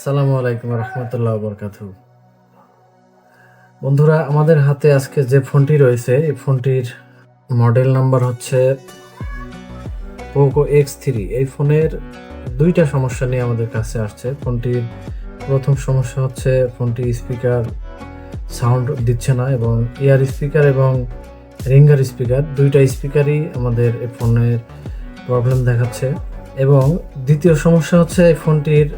আসসালামু আলাইকুম রহমতুল্লাহ বরকাত বন্ধুরা, আমাদের হাতে আজকে যে ফোনটি রয়েছে, এই ফোনটির মডেল নাম্বার হচ্ছে পোকো এক্স থ্রি। এই ফোনের দুইটা সমস্যা নিয়ে আমাদের কাছে আসছে। ফোনটির প্রথম সমস্যা হচ্ছে ফোনটি স্পিকার সাউন্ড দিচ্ছে না এবং ইয়ার স্পিকার এবং রিঙ্গার স্পিকার, দুইটা স্পিকারই আমাদের এই ফোনের প্রবলেম দেখাচ্ছে। এবং দ্বিতীয় সমস্যা হচ্ছে এই ফোনটির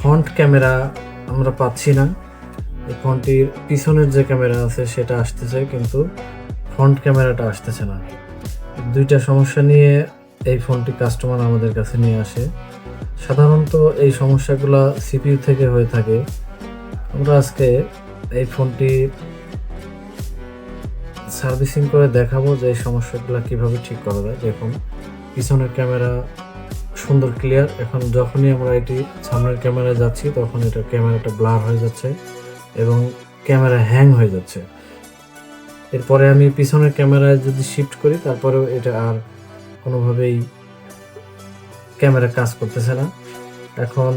ফ্রন্ট ক্যামেরা আমরা পাচ্ছি না। এই ফোনটির পিছনের যে ক্যামেরা আছে সেটা আসতেছে, কিন্তু ফ্রন্ট ক্যামেরাটা আসতেছে না। দুইটা সমস্যা নিয়ে এই ফোনটি কাস্টমার আমাদের কাছে নিয়ে আসে। সাধারণত এই সমস্যাগুলো সিপিইউ থেকে হয়ে থাকে। আমরা আজকে এই ফোনটি সার্ভিসিং করে দেখাবো যে এই সমস্যাগুলো কীভাবে ঠিক করা যায়। দেখুন, পিছনের ক্যামেরা সুন্দর ক্লিয়ার এখন যখনই আমরা এটি সামনের ক্যামেরায় যাচ্ছি, তখন এটা ক্যামেরাটা ব্লার হয়ে যাচ্ছে এবং ক্যামেরা হ্যাং হয়ে যাচ্ছে। এরপরে আমি পিছনের ক্যামেরায় যদি শিফট করি, তারপরেও এটা আর কোনোভাবেই ক্যামেরা কাজ করতেছে না। এখন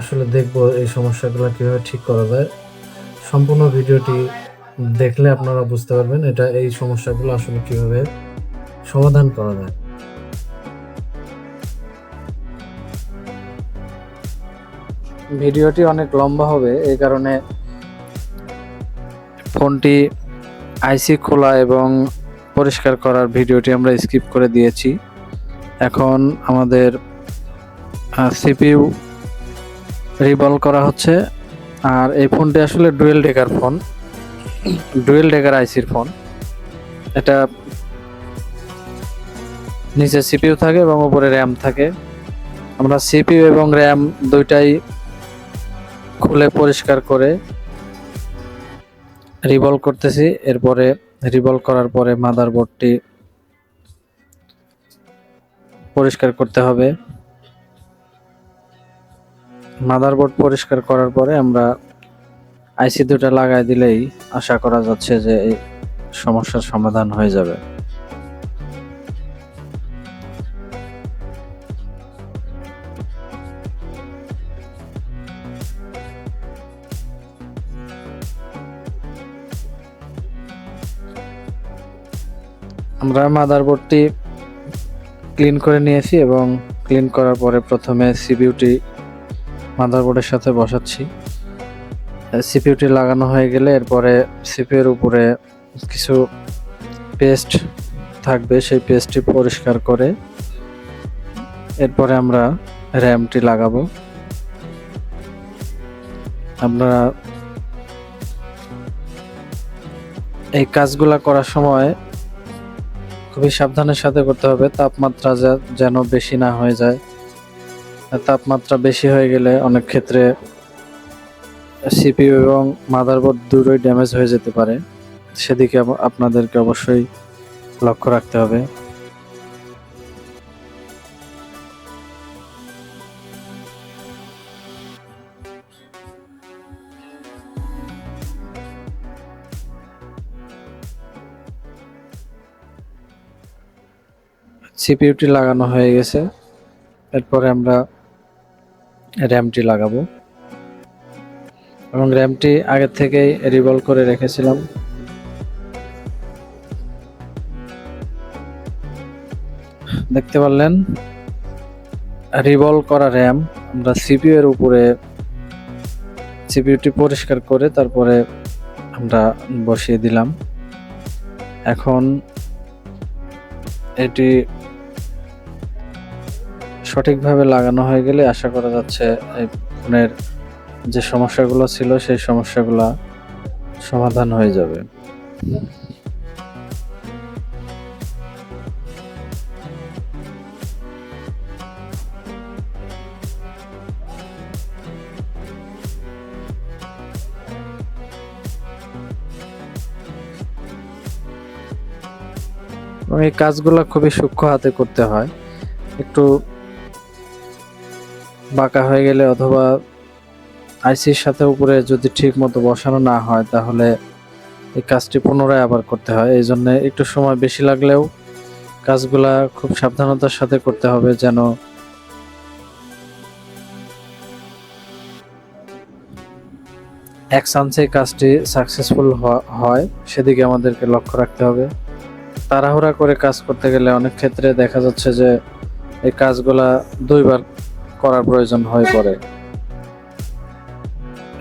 আসলে দেখব এই সমস্যাগুলো কীভাবে ঠিক করা যায়। সম্পূর্ণ ভিডিওটি দেখলে আপনারা বুঝতে পারবেন এটা এই সমস্যাগুলো আসলে কীভাবে সমাধান করা যায়। ভিডিওটি অনেক লম্বা হবে এই কারণে ফোনটি আইসি খোলা এবং পরিষ্কার করার ভিডিওটি আমরা স্কিপ করে দিয়েছি। এখন আমাদের সিপিইউ রিভলভ করা হচ্ছে, আর এই ফোনটি আসলে dual decker phone, dual decker আইসির ফোন। এটা নিচে সিপিইউ থাকে এবং উপরে র্যাম থাকে। আমরা সিপিইউ এবং র্যাম দুইটাই খুলে পরিষ্কার করে রিভলভ করতেছি। এরপরে রিভলভ করার পরে মাদারবোর্ডটি পরিষ্কার করতে হবে। মাদারবোর্ড পরিষ্কার করার পরে আমরা আইসি দুটা লাগাই দিলেই আশা করা যাচ্ছে যে এই সমস্যার সমাধান হয়ে যাবে। আমরা মাদারবোর্ডটি ক্লিন করে নিয়েছি এবং ক্লিন করার পরে প্রথমে সিপিউটি মাদারবোর্ডের সাথে বসাচ্ছি। সিপিউটি লাগানো হয়ে গেলে এরপরে সিপিউর উপরে কিছু পেস্ট থাকবে, সেই পেস্টটি পরিষ্কার করে এরপরে আমরা র্যামটি লাগাবো। আমরা এই কাজগুলা করার সময় খুবই সাবধানের সাথে করতে হবে। তাপমাত্রা যেন বেশি না হয়ে যায়। তাপমাত্রা বেশি হয়ে গেলে অনেক ক্ষেত্রে সিপিইউ এবং মাদারবোর্ড দুটোই ড্যামেজ হয়ে যেতে পারে। সেদিকে আপনাদেরকে অবশ্যই লক্ষ্য রাখতে হবে। সিপিইউটি লাগানো হয়ে গেছে। এরপরে আমরা র্যামটি লাগাবো। এবং র্যামটি আগে থেকেই রিভলভ করে রেখেছিলাম। দেখতে পারলেন রিভলভ করা র্যাম। আমরা সিপিইউ এর উপরে সিপিইউটি পরিষ্কার করে তারপরে আমরা বসিয়ে দিলাম। এখন এটি সঠিকভাবে লাগানো হয়ে গেলে আশা করা যাচ্ছে এই ফোনের যে সমস্যাগুলো ছিল, সেই সমস্যাগুলো সমাধান হয়ে যাবে। এই কাজগুলো খুবই সূক্ষ্ম হাতে করতে হয়। একটু বাঁকা হয়ে গেলে অথবা আইসির সাথে উপরে যদি ঠিক মতো বসানো না হয়, তাহলে এই কাজটি পুনরায় আবার করতে হয়। এই জন্য একটু সময় বেশি লাগলেও কাজগুলা খুব সাবধানতার সাথে করতে হবে যেন এক চান্সে কাজটি সাকসেসফুল হয়, সেদিকে আমাদেরকে লক্ষ্য রাখতে হবে। তাড়াহুড়া করে কাজ করতে গেলে অনেক ক্ষেত্রে দেখা যাচ্ছে যে এই কাজগুলা দুইবার করার প্রয়োজন হয়ে পড়ে।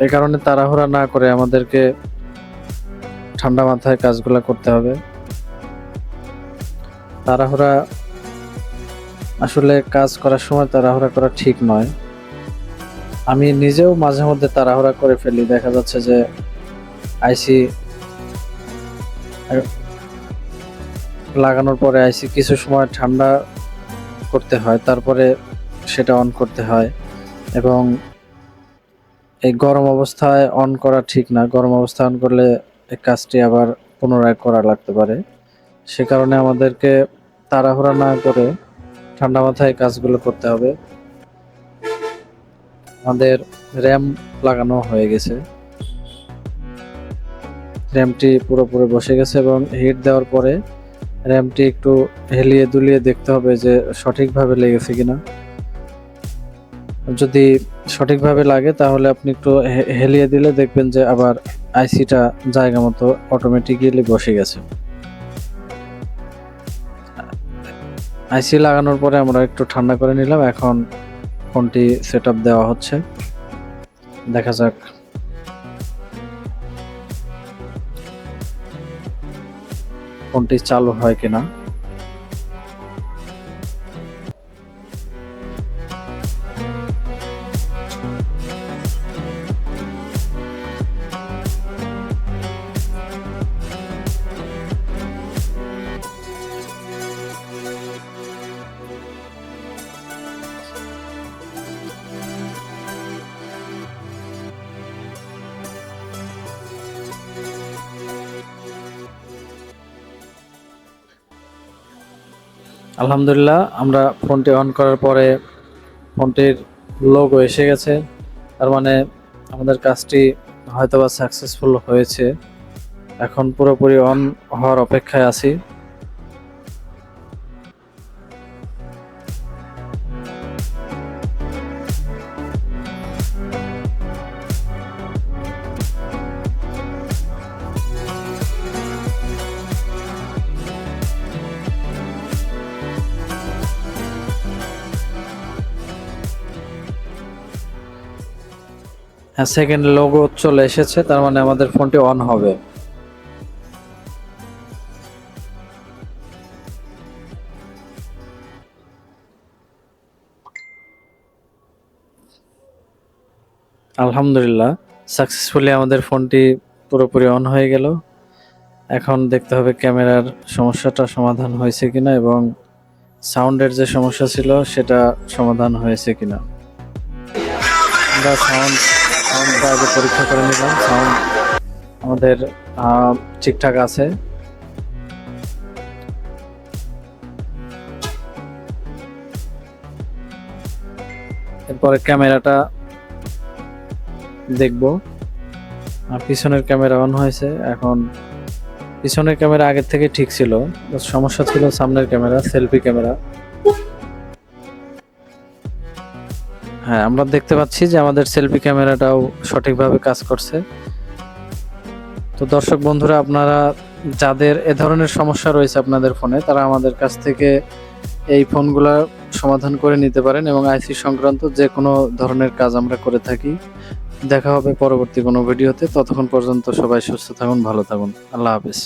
এই কারণে তাড়াহুড়া না করে আমাদেরকে ঠান্ডা মাথায় কাজগুলা করতে হবে। তাড়াহুড়া আসলে কাজ করার সময় তাড়াহুড়া করা ঠিক নয়। আমি নিজেও মাঝে মধ্যে তাড়াহুড়া করে ফেলি। দেখা যাচ্ছে যে আইসি লাগানোর পরে আইসি কিছু সময় ঠান্ডা করতে হয়। তারপরে সেটা অন করতে হয়। এবং এই গরম অবস্থায় অন করা ঠিক না। গরম অবস্থায় অন করলে এই কাজটি আবার পুনরায় করা লাগতে পারে। সে কারণে আমাদেরকে তাড়াহুড়া না করে ঠান্ডা মাথায় কাজগুলো করতে হবে। আমাদের র্যাম লাগানো হয়ে গেছে। র্যামটি পুরোপুরি বসে গেছে এবং হিট দেওয়ার পরে র্যামটি একটু হেলিয়ে দুলিয়ে দেখতে হবে যে সঠিকভাবে লেগেছে কিনা। যদি সঠিকভাবে লাগে তাহলে আপনি একটু হেলিয়ে দিলে দেখবেন যে আবার আইসিটা জায়গা মতো অটোমেটিক্যালি বসে গেছে। আইসি লাগানোর পরে আমরা একটু ঠান্ডা করে নিলাম, এখন ফোনটি সেট দেওয়া হচ্ছে। দেখা যাক। ফোনটি চালু হয় কিনা। আলহামদুলিল্লাহ, আমরা ফোনটি অন করার পরে ফোনটির লোগো এসে গেছে। তার মানে আমাদের কাজটি হয়তোবা সাকসেসফুল হয়েছে। এখন পুরোপুরি অন হওয়ার অপেক্ষায় আছি। সেকেন্ড লোগো চলে এসেছে, তার মানে আমাদের ফোনটি অন হবে। আলহামদুলিল্লাহ সাকসেসফুলি আমাদের ফোনটি পুরোপুরি অন হয়ে গেল। এখন দেখতে হবে ক্যামেরার সমস্যাটা সমাধান হয়েছে কিনা এবং সাউন্ডের যে সমস্যা ছিল, সেটা সমাধান হয়েছে কিনা। আমরা সাউন্ড সাউন্ডটা আগে পরীক্ষা করে নিলাম। সাউন্ড আমাদের ঠিকঠাক আছে। এরপরে ক্যামেরাটা দেখব। আর পিছনের ক্যামেরা অন হয়েছে। এখন পিছনের ক্যামেরা আগের থেকে ঠিক ছিল। সমস্যা ছিল সামনের ক্যামেরা, সেলফি ক্যামেরা। হ্যাঁ আমরা দেখতে পাচ্ছি যে আমাদের সেলফি ক্যামেরাটাও সঠিকভাবে কাজ করছে। তো দর্শক বন্ধুরা, আপনারা যাদের এ ধরনের সমস্যা রয়েছে আপনাদের ফোনে, তারা আমাদের কাছ থেকে এই ফোনগুলো সমাধান করে নিতে পারেন এবং আইসি সংক্রান্ত যে কোনো ধরনের কাজ আমরা করে থাকি। দেখা হবে পরবর্তী কোনো ভিডিওতে। ততক্ষণ পর্যন্ত সবাই সুস্থ থাকুন, ভালো থাকুন। আল্লাহ হাফেজ।